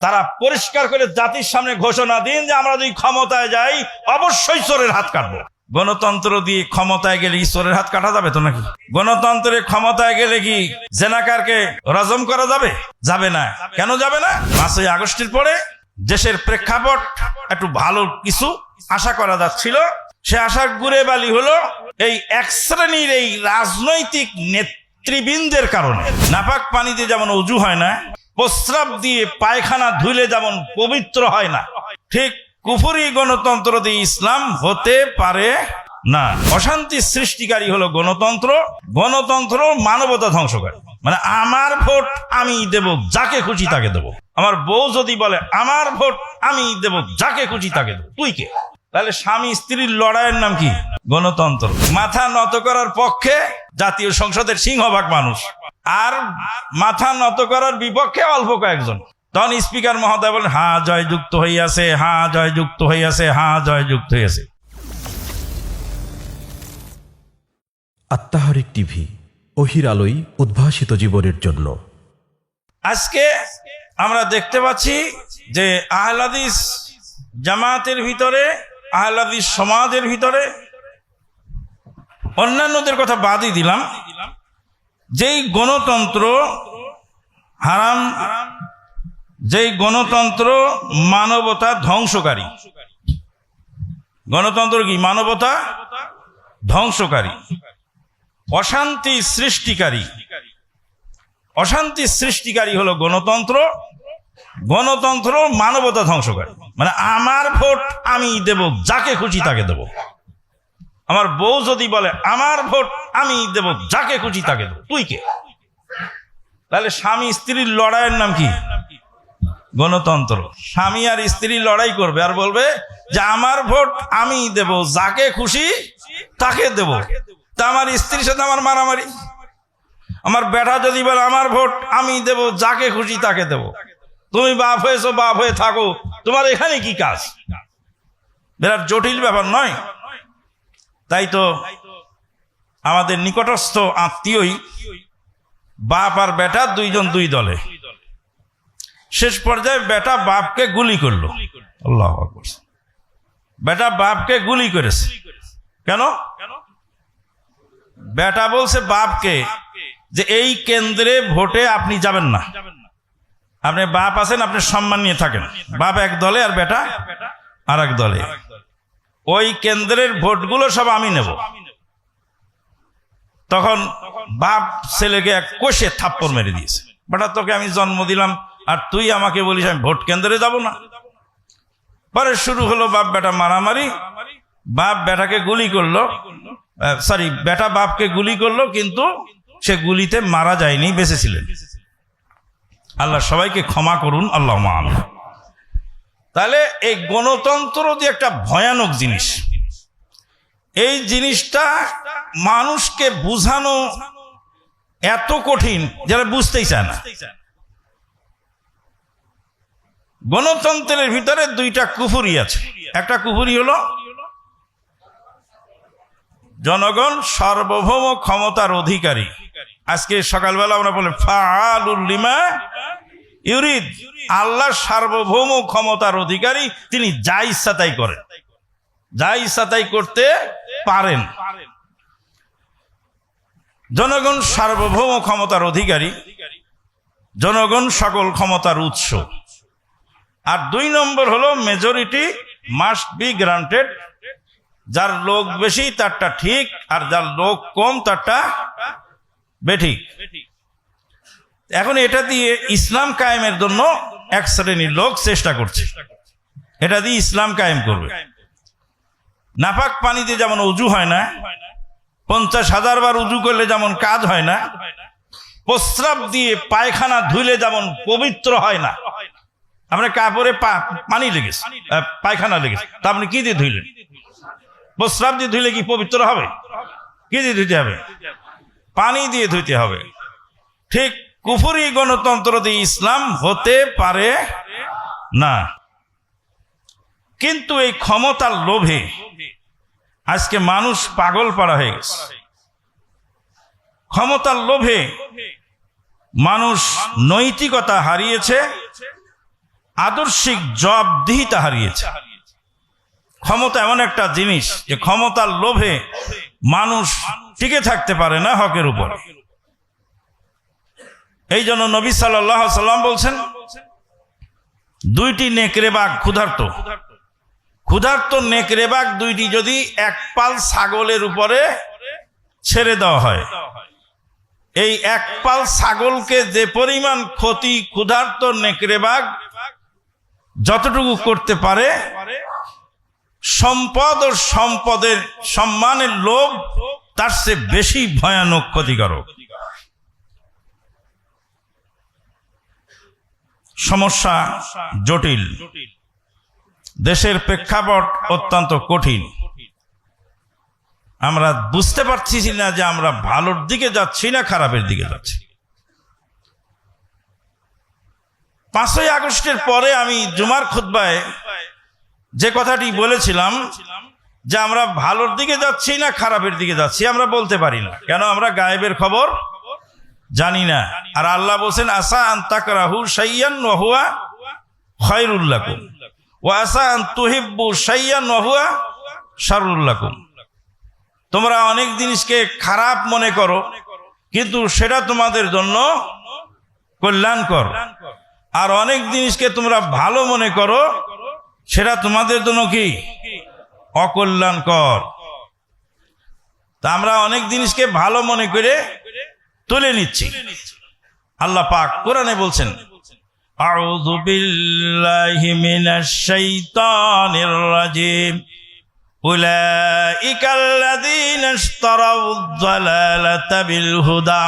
তারা পরিষ্কার করে জাতির সামনে ঘোষণা দিন যে আমরা যদি ক্ষমতায় যাই, অবশ্যই চোরের হাত কাটবো। গণতন্ত্র দিয়ে ক্ষমতায় গেলে কি চোরের হাত কাটা যাবে তো নাকি? গণতন্ত্রে ক্ষমতায় গেলে কি জেনাকারকে রজম করা যাবে? যাবে না। কেন যাবে না? পাঁচই আগস্টের পরে দেশের প্রেক্ষাপট একটু ভালো কিছু আশা করা যাচ্ছিল। সে আশা ঘুরে বালি হলো এই এক শ্রেণির এই রাজনৈতিক নেতৃবৃন্দের কারণে। নাপাক পানিতে যেমন উজু হয় না প্রস্রাব দিয়ে পায়খানা ধুলে যেমন পবিত্র হয় না, ঠিক কুফুরি গণতন্ত্র দিয়ে ইসলাম হতে পারে না। অশান্তি সৃষ্টিকারী হলো গণতন্ত্র গণতন্ত্র মানবতা ধ্বংসকারী মানে আমার ভোট আমি দেব, যাকে খুশি তাকে দেব। আমার বউ যদি বলে, আমার ভোট আমি দেব, যাকে খুশি তাকে দেব। তুই কে? তাহলে স্বামী স্ত্রীর লড়াইয়ের নাম কি? গণতন্ত্র। মাথা নত করার পক্ষে জাতীয় সংসদের সিংহভাগ মানুষ। আর মাথা নত করার বিপক্ষে অল্প কয়েকজন। তখন স্পিকার মহোদয় বলেন হ্যাঁ জয় যুক্ত হইয়াছে হা জয় যুক্ত হইয়াছে হা জয় যুক্ত হইয়াছে। আত্মাহারিক টিভি অহির আলোই উদ্ভাসিত জীবনের জন্য। আজকে আমরা দেখতে পাচ্ছি যে আহলাদিস জামাতের ভিতরে আহলাদিস সমাজের ভিতরে অন্যান্যদের কথা বাদই দিলাম। যেই গণতন্ত্র হারাম, যেই গণতন্ত্র মানবতা ধ্বংসকারী। গণতন্ত্র কি? মানবতা ধ্বংসকারী। অশান্তি সৃষ্টিকারী। অশান্তি সৃষ্টিকারী হলো গণতন্ত্র। গণতন্ত্র মানবতা ধ্বংসকারী। মানে আমার ভোট আমি দেব, যাকে খুশি তাকে দেব। আমার বউ যদি বলে, আমার ভোট, আমি দেব, যাকে খুশি তাকে দেব। তুই কে? তাহলে স্বামী স্ত্রীর লড়াইয়ের নাম কি? গণতন্ত্র। স্বামী আর স্ত্রী লড়াই করবে আর বলবে যে, আমার ভোট, আমি দেব, যাকে খুশি তাকে দেব। তা আমার স্ত্রীর সাথে আমার মারামারি। আমার বেটা যদি বলে, আমার ভোট, আমি দেব, যাকে খুশি তাকে দেব। তুমি বাপ হয়েছো, বাপ হয়ে থাকো। তোমার এখানে কি কাজ? বিরাট জটিল ব্যাপার নয়। তাই তো আমাদের নিকটস্থ আত্মীয়ই বাপ আর বেটা দুইজন দুই দলে। শেষ পর্যায়ে বেটা বাপকে গুলি করল। আল্লাহ বেটা বাপকে গুলি করেছে। কেন? বেটা বলছে বাপকে যে এই কেন্দ্রে ভোটে আপনি যাবেন না। আপনি বাপ আছেন, আপনি সম্মান নিয়ে থাকেন। বাপ এক দলে আর বেটা আর এক দলে। ওই কেন্দ্রের ভোটগুলো সব আমি নেব। তখন বাপ ছেলেকে এক কোষে থাপ্পড় মেরে দিয়েছে। বেটা, তোকে আমি জন্ম দিলাম, আর তুই আমাকে বলিস আমি ভোট কেন্দ্রে যাব না। পরে শুরু হলো বাপ বেটা মারামারি। বাপ বেটাকে গুলি করল। সরি বেটা বাপকে গুলি করল, কিন্তু সে গুলিতে মারা যায়নি, বেঁচেছিলেন। আল্লাহ সবাইকে ক্ষমা করুন, আল্লাহ মান তাহলে এই গণতন্ত্র যে একটা ভয়ানক জিনিস। এই জিনিসটা মানুষকে বুঝানো এত কঠিন যারা বুঝতেই চায় না। গণতন্ত্রের ভিতরে দুইটা কুফুরি আছে। একটা কুফুরি হলো জনগণ সার্বভৌম ক্ষমতার অধিকারী। আজকে সকালবেলা আমরা বলি ফালুল্লিমা ইউরিদ আল্লাহ সার্বভৌম ক্ষমতার অধিকারী, তিনি যা ইচ্ছা তাই করেন। যা ইচ্ছা তাই করতে পারেন। জনগণ সার্বভৌম ক্ষমতার অধিকারী, জনগণ সকল ক্ষমতার উৎস। আর দুই নম্বর হলো মেজরিটি মাস্ট বি গ্রান্টেড যার লোক বেশি, তারটা ঠিক, আর যার লোক কম, তারটা বেঠিক। এখন এটা দিয়ে ইসলাম কায়েমের জন্য এক শ্রেণির লোক চেষ্টা করছে। এটা দিয়ে ইসলাম কায়েম করবে। নাপাক পানিতে যেমন উজু হয় না, পঞ্চাশ হাজার বার উজু করলে যেমন কাজ হয় না, প্রস্রাব দিয়ে পায়খানা ধুইলে যেমন পবিত্র হয় না। আপনার কাপড়ে পানি লেগেছে পায়খানা লেগেছে। তা আপনি কি দিয়ে ধুইলেন? প্রস্রাব দিয়ে ধুইলে কি পবিত্র হবে? কি দিয়ে ধুইতে হবে? পানি দিয়ে ধুইতে হবে। ঠিক কুফুরি গণতন্ত্র দিয়ে ইসলাম হতে পারে না। কিন্তু এই ক্ষমতার লোভে আজকে মানুষ পাগল পাড়া হয়ে গেছে। ক্ষমতার লোভে মানুষ নৈতিকতা হারিয়েছে, আদর্শিক জবাবদিহিতা হারিয়েছে। ক্ষমতা এমন একটা জিনিস যে ক্ষমতার লোভে মানুষ টিকে থাকতে পারে না হকের উপর। এই জন্য নবী সাল্লাহ সাল্লাম বলছেন, দুইটি নেকড়ে বাঘ ক্ষুধার্ত। ক্ষুধার্ত নেকড়ে বাঘ দুইটি যদি এক পাল ছাগলের উপরে ছেড়ে দেওয়া হয়। এই এক পাল ছাগলকে যে পরিমাণ ক্ষতি ক্ষুধার্ত নেকড়ে বাঘ যতটুকু করতে পারে, সম্পদ ও সম্পদের সম্মানের লোভ তার চেয়ে বেশি ভয়ানক ক্ষতিকারক। সমস্যা জটিল। দেশের প্রেক্ষাপট অত্যন্ত কঠিন। আমরা বুঝতে পারছি না যে আমরা ভালোর দিকে যাচ্ছি না খারাপের দিকে যাচ্ছি। পাঁচই আগস্টের পরে আমি জুমার খুদ্বায় যে কথাটি বলেছিলাম যে আমরা ভালোর দিকে যাচ্ছি না খারাপের দিকে যাচ্ছি, আমরা বলতে পারি না। কেন? আমরা গায়েবের খবর জানি না। আর আল্লাহ বলছেন আসা আন্তাকরাহু সাইয়ান ওহুয়া খয়রুল্লাকুম ও আসা আন তুহিব্বু সাইয়ান ওহুয়া শারুল্লাকুম তোমরা অনেক জিনিসকে খারাপ মনে করো, কিন্তু সেটা তোমাদের জন্য কল্যাণকর। আর অনেক জিনিসকে তোমরা ভালো মনে করো, সেটা তোমাদের জন্য কি? অকল্যাণকর। তা আমরা অনেক জিনিসকে ভালো মনে করে তুলে নিচ্ছি আল্লাহ পাক কোরআনে বলছেন أعوذ بالله من الشيطان الرجيم أولئك الذين اشتروا الضلالة بالهدى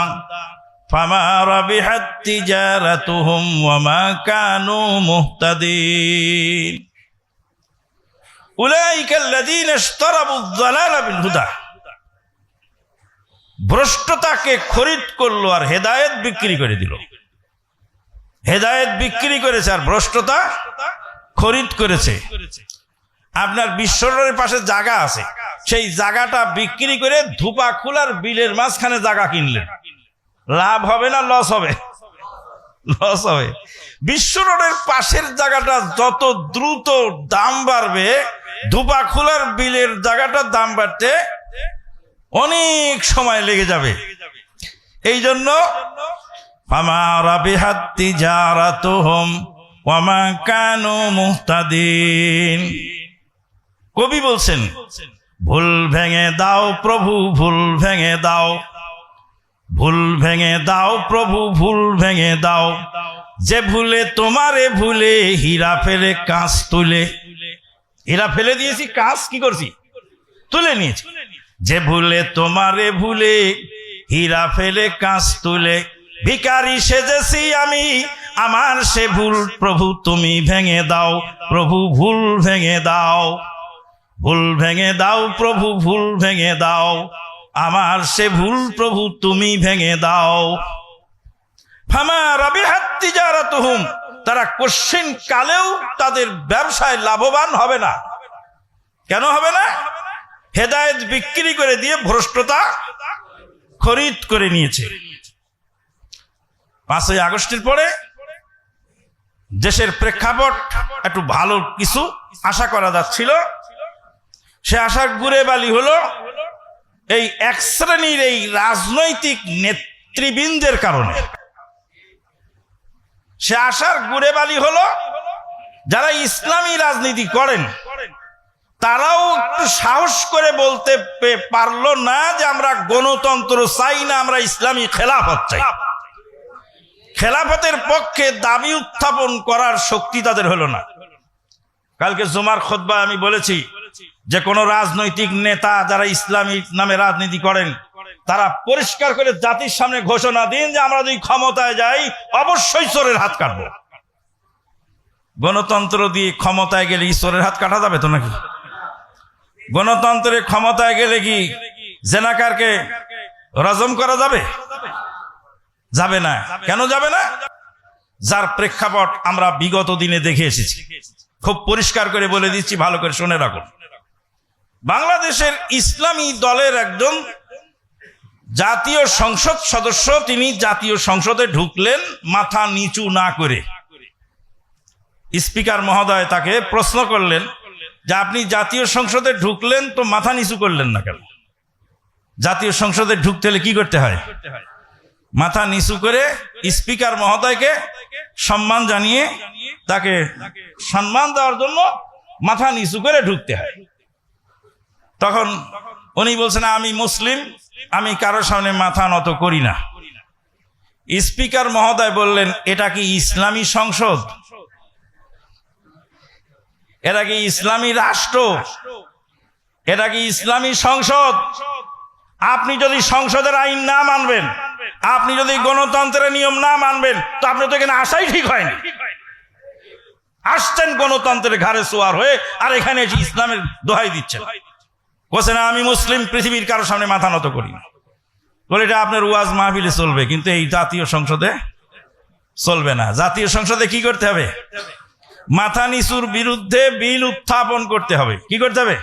فما ربحت تجارتهم وما كانوا مهتدين أولئك الذين اشتروا الضلال بالهدى ভ্রষ্টতাকে খরিদ করল আর হেদায়েত বিক্রি করে দিল। হেদায়েত বিক্রি করেছে আর ভ্রষ্টতা খরিদ করেছে। আপনার বিশ্বরের পাশে জায়গা আছে। সেই জায়গাটা বিক্রি করে ধুপা খোলার বিলের মাঝখানে জায়গা কিনলেন। লাভ হবে না লস হবে? লস হবে। বিশ্ব রোডের পাশের জায়গাটা যত দ্রুত দাম বাড়বে, ধুপা খোলার বিলের জায়গাটার দাম বাড়তে অনেক সময় লেগে যাবে। এই জন্য কবি বলছেন, ভুল ভেঙে দাও প্রভু, ভুল ভেঙে দাও। ভুল ভেঙে দাও প্রভু, ভুল ভেঙে দাও। যে ভুলে তোমারে ভুলে হীরা ফেলে কাঁচ তুলে। হীরা ফেলে দিয়েছি, কাঁচ কি করছি? তুলে নিয়েছি। যে ভুলে তোমারে ভুলে, হীরা ফেলে কাঁচ তুলে ভিকারি সেজেছি আমি, আমার সে ভুল প্রভু তুমি ভেঙে দাও, প্রভু ভুল ভেঙে দাও। ভুল ভেঙে দাও, প্রভু ভুল ভেঙে দাও, আমার সে ভুল প্রভু তুমি ভেঙে দাও। হাত্তি যারা তুহুম তারা কোশ্চিন কালেও তাদের ব্যবসায় লাভবান হবে না। কেন হবে না? হেদায়েত বিক্রি করে দিয়ে ভ্রষ্টতা খরিদ করে নিয়েছে। পাঁচই আগস্টের পরে দেশের প্রেক্ষাপট একটু ভালো কিছু আশা করা যাচ্ছিল। সে আশার গুড়ে বালি হলো এই এক শ্রেণির এই রাজনৈতিক নেতৃবৃন্দের কারণে। সে আশার গুড়ে বালি হলো যারা ইসলামী রাজনীতি করেন তারাও একটু সাহস করে বলতে পারল না যে আমরা গণতন্ত্র চাই না, আমরা ইসলামী খেলাফত চাই। খেলাফতের পক্ষে দাবি উত্থাপন করার শক্তি তাদের হলো না। কালকে জুমার খোদ্া আমি বলেছি যে কোন রাজনৈতিক নেতা যারা ইসলামী নামে রাজনীতি করেন, তারা পরিষ্কার করে জাতির সামনে ঘোষণা দিন যে আমরা যদি ক্ষমতায় যাই, অবশ্যই চোরের হাত কাটবো। গণতন্ত্র দিয়ে ক্ষমতায় গেলে ঈশ্বরের হাত কাটা যাবে তো নাকি? গণতন্ত্রে ক্ষমতায় গেলে কি জেনাকারকে রজম করা যাবে? যাবে না। কেন যাবে না? যার প্রেক্ষাপট আমরা বিগত দিনে দেখে এসেছি। খুব পরিষ্কার করে বলে দিচ্ছি, ভালো করে শুনে রাখুন। বাংলাদেশের ইসলামী দলের একজন জাতীয় সংসদ সদস্য, তিনি জাতীয় সংসদে ঢুকলেন মাথা নিচু না করে। স্পিকার মহোদয় তাকে প্রশ্ন করলেন যে আপনি জাতীয় সংসদে ঢুকলেন, তো মাথা নিচু করলেন না কেন? জাতীয় সংসদে ঢুকতে হলে কি করতে হয়? মাথা নিচু করে স্পিকার মহোদয়কে সম্মান জানিয়ে তাকে সম্মান দেওয়ার জন্য মাথা নিচু করে ঢুকতে হয়। তখন উনি বলছেন, আমি মুসলিম, আমি কারোর সামনে মাথা নত করি না। স্পিকার মহোদয় বললেন, এটা কি ইসলামী সংসদ? এটা কি ইসলামী রাষ্ট্র? এটা কি ইসলামী সংসদ? আপনি যদি সংসদের আইন না মানবেন, আপনি যদি গণতন্ত্রের নিয়ম না মানবেন, তো আপনি তো এখানে আসাই ঠিক হয়নি আসছেন গণতন্ত্রের ঘাড়ে সোয়ার হয়ে, আর এখানে এসে ইসলামের দোহাই দিচ্ছেন। বলছে না আমি মুসলিম, পৃথিবীর কারোর সামনে মাথা নত করি না। বলে, এটা আপনার ওয়াজ মাহফিলে চলবে, কিন্তু এই জাতীয় সংসদে চলবে না। জাতীয় সংসদে কি করতে হবে? মাথা নিচুর বিরুদ্ধে বিল উত্থাপন করতে হবে। কি করতে হবে?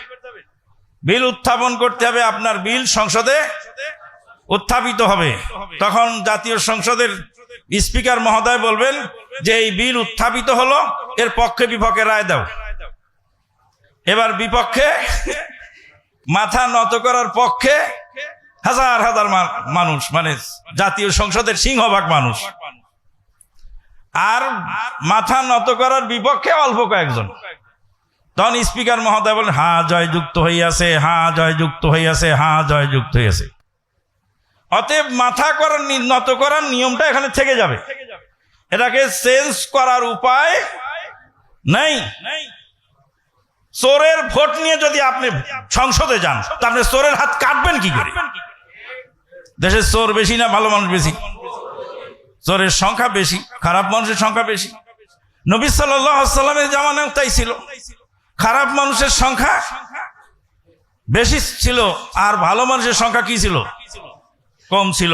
বিল উত্থাপন করতে হবে, আপনার বিল সংসদে উত্থাপিত হবে। তখন জাতীয় সংসদের স্পিকার মহোদয় বলবেন যে, এই বিল উত্থাপিত হলো, এর পক্ষে বিপক্ষে রায় দাও। এবার বিপক্ষে মাথা নত করার পক্ষে হাজার হাজার মানুষ মানে জাতীয় সংসদের সিংহভাগ মানুষ। আর মাথা নত করার বিপক্ষে অল্প কয়েকজন। তখন স্পিকার মহোদয় বলেন, হা, জয় যুক্ত হইয়াছে, হা, জয় যুক্ত হইয়াছে, হা, জয় যুক্ত হইয়াছে। অতএব মাথা করার নত করার নিয়মটা এখানে থেকে যাবে। এটাকে চেঞ্জ করার উপায় নেই। চোরের ভোট নিয়ে যদি আপনি সংসদে যান, তা আপনি চোরের হাত কাটবেন কি করে? দেশের চোর বেশি না, ভালো মানুষ বেশি। চোরের সংখ্যা বেশি, খারাপ মানুষের সংখ্যা বেশি। নবী সাল্লামের জামানায় তাই ছিল। খারাপ মানুষের সংখ্যা বেশি ছিল, আর ভালো মানুষের সংখ্যা কি ছিল? কম ছিল।